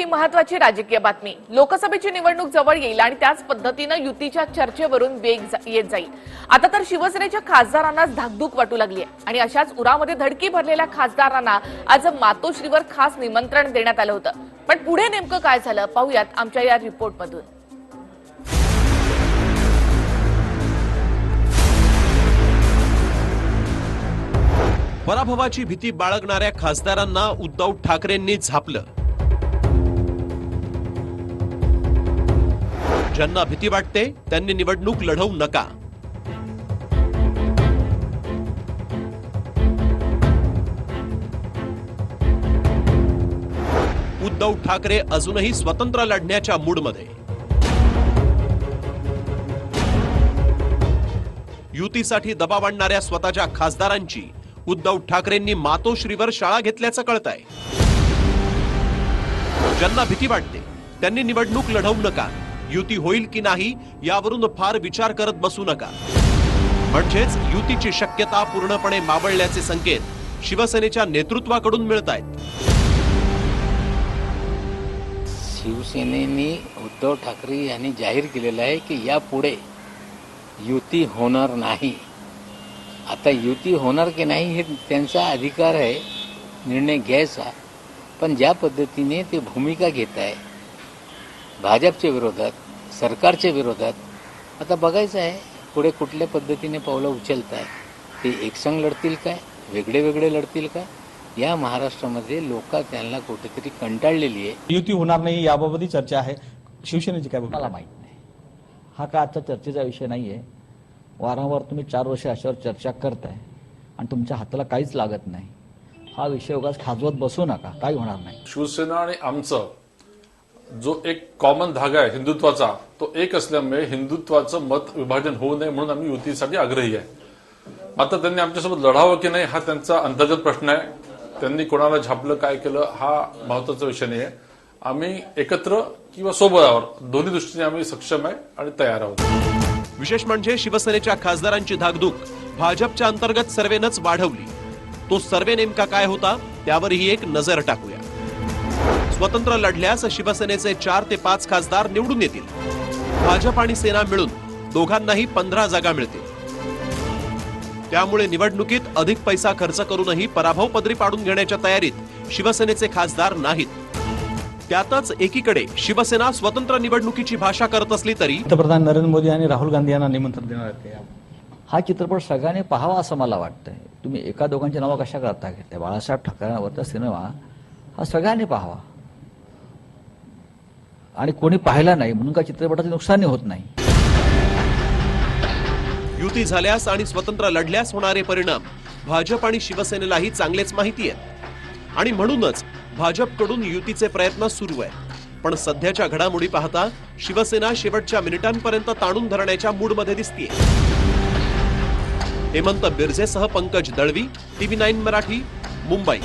ही महत्वाची राजकीय बातमी. लोकसभेची निवडणूक जवळ येईल आणि त्याच पद्धतीनं युतीच्या चर्चेवरून वेग जा- येत जाईल. आता तर शिवसेनेच्या खासदारांनाच धाकधूक वाटू लागली आहे आणि अशाच उरामध्ये धडकी भरलेल्या खासदारांना आज मातोश्रीवर खास निमंत्रण देण्यात आलं होतं. पण पुढे नेमकं काय झालं पाहूयात आमच्या या रिपोर्टमधून. पराभवाची भीती बाळगणाऱ्या खासदारांना उद्धव ठाकरेंनी झापलं. ज्यांना भीती वाटते त्यांनी निवडणूक लढवू नका. उद्धव ठाकरे अजूनही स्वतंत्र लढण्याच्या मूडमध्ये. युतीसाठी दबाव आणणाऱ्या स्वतःच्या खासदारांची उद्धव ठाकरेंनी मातोश्रीवर शाळा घेतल्याचं कळत आहे ज्यांना भीती वाटते त्यांनी निवडणूक लढवू नका. युती होईल की नाही यावरून फार विचार करत बसू नका. म्हणजेच युतीची शक्यता पूर्णपणे मावळल्याचे संकेत शिवसेनेच्या नेतृत्वाकडून मिळत आहेत शिवसेनेने उद्धव ठाकरे यांनी जाहीर केलेलं आहे की यापुढे युती होणार नाही. आता युती होणार की नाही हे त्यांचा अधिकार आहे निर्णय घ्यायचा. पण ज्या पद्धतीने ते भूमिका घेत आहे भाजपच्या विरोधात सरकारच्या विरोधात. आता बघायचं आहे पुढे कुठल्या पद्धतीने पावलं उचलत आहे ते एकसंग लढतील काय वेगळे वेगळे लढतील का या महाराष्ट्रामध्ये लोक त्यांना कुठेतरी कंटाळलेली आहे. युती होणार नाही याबाबतही चर्चा आहे. शिवसेनेची काय? मला माहीत नाही. हा का आजचा चर्चेचा विषय नाही आहे वारंवार तुम्ही चार वर्ष अशावर चर्चा करताय आणि तुमच्या हाताला काहीच लागत नाही. हा विषय उगाच खाजवत बसू नका काही होणार नाही. शिवसेना आणि आमचं जो एक कॉमन धागा आहे हिंदुत्वाचा तो एक असल्यामुळे हिंदुत्वाचं मत विभाजन होऊ नये म्हणून आम्ही युतीसाठी आग्रही आहे. आता त्यांनी आमच्यासोबत लढावं की नाही हा त्यांचा अंतर्गत प्रश्न आहे. त्यांनी कोणाला झापलं काय केलं हा महत्त्वाचा विषय नाही आहे आम्ही एकत्र किंवा सोबळावर दोन्ही दृष्टीने आम्ही सक्षम आहे आणि तयार आहोत. विशेष म्हणजे शिवसेनेच्या खासदारांची धाकधूक भाजपच्या अंतर्गत सर्वेनंच वाढवली. तो सर्वे नेमका काय होता त्यावरही एक नजर टाकूया. स्वतंत्र लढल्यास शिवसेनेचे चार ते पाच खासदार निवडून येतील. भाजप आणि सेना मिळून दोघांनाही पंधरा जागा मिळतील. त्यामुळे निवडणुकीत अधिक पैसा खर्च करूनही पराभव पदरी पाडून घेण्याच्या तयारीत शिवसेनेचे खासदार नाहीत. त्यातच एकीकडे शिवसेना स्वतंत्र निवडणुकीची भाषा करत असली तरी पंतप्रधान नरेंद्र मोदी आणि राहुल गांधी यांना निमंत्रण देणार आहेत? हा चित्रपट सगळ्यांनी पाहावा असं मला वाटतंय. तुम्ही एका दोघांची नावं कशा करता घेतल्या बाळासाहेब ठाकरेंवरचा सिनेमा हा सगळ्यांनी पाहावा. आणि कोणी पाहिला नाही म्हणून का चित्रपटाचं नुकसानही होत नाही. युती झाल्यास आणि स्वतंत्र लढल्यास होणारे परिणाम भाजप आणि शिवसेनेलाही चांगलेच माहिती आहेत. आणि म्हणूनच भाजपकडून युतीचे प्रयत्न सुरू आहेत. पण सध्याच्या घडामोडी पाहता शिवसेना शेवटच्या मिनिटांपर्यंत ताणून धरण्याच्या मूडमध्ये दिसतीये. हेमंत बिर्जेसह पंकज दळवी टीव्ही नाईन मराठी मुंबई.